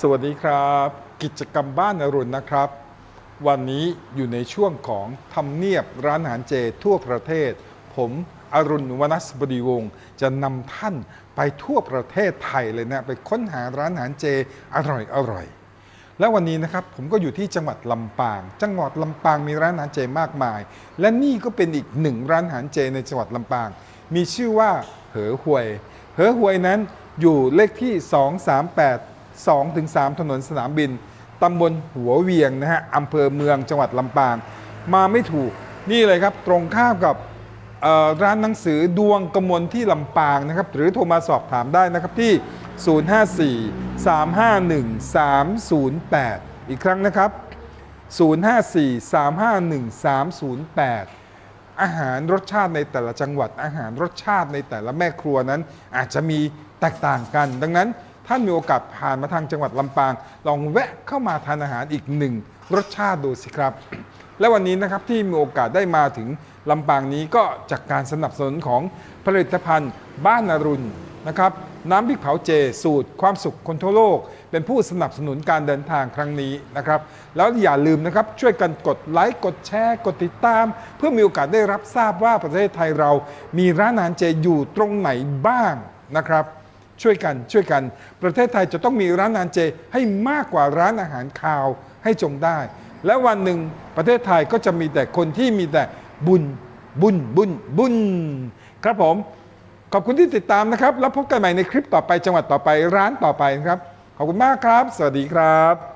สวัสดีครับ กิจกรรมบ้านอรุณนะครับ วันนี้อยู่ในช่วงของทำเนียบร้านอาหารเจทั่วประเทศ ผมอรุณวนัสบดีวงศ์จะนำท่านไปทั่วประเทศไทยเลยนะไปค้นหาร้านอาหารเจอร่อยอร่อยและวันนี้นะครับผมก็อยู่ที่จังหวัดลำปาง จังหวัดลำปางมีร้านอาหารเจมากมาย และนี่ก็เป็นอีกหนึ่งร้านอาหารเจในจังหวัดลำปาง มีชื่อว่าเหอหวย เหอหวยนั้นอยู่เลขที่ 238 2ถึง3ถนนสนามบินตำบลหัวเวียงนะฮะอำเภอเมืองจังหวัดลำปาง มาไม่ถูกนี่เลยครับตรงข้ามกับร้านหนังสือดวงกมลที่ลำปางนะครับหรือโทรมาสอบถามได้นะครับที่ 054 351 308 อีกครั้งนะครับ 054 351 308 อาหารรสชาติในแต่ละจังหวัด อาหารรสชาติในแต่ละแม่ครัวนั้นอาจจะมีแตกต่างกัน ดังนั้น ท่านมีโอกาสผ่านมาทางจังหวัดลำปาง ลองแวะเข้ามาทานอาหารอีกหนึ่งรสชาติดูสิครับ และวันนี้นะครับที่มีโอกาสได้มาถึงลำปางนี้ก็จากการสนับสนุนของผลิตภัณฑ์บ้านอรุณนะครับน้ำพริกเผาเจสูตรความสุขคนทั่วโลก เป็นผู้สนับสนุนการเดินทางครั้งนี้นะครับ แล้วอย่าลืมนะครับ ช่วยกันกดไลค์กดแชร์กดติดตาม เพื่อมีโอกาสได้รับทราบว่าประเทศไทยเรามีร้านอาหารเจอยู่ตรงไหนบ้างนะครับ ช่วยกันช่วยกัน ประเทศไทยจะต้องมีร้านอาหารเจให้มากกว่าร้านอาหารคาวให้จงได้ และวันหนึ่งประเทศไทยก็จะมีแต่คนที่มีแต่บุญบุญบุญบุญ ครับผม ขอบคุณที่ติดตามนะครับ แล้วพบกันใหม่ในคลิปต่อไปจังหวัดต่อไปร้านต่อไปนะครับ ขอบคุณมากครับ สวัสดีครับ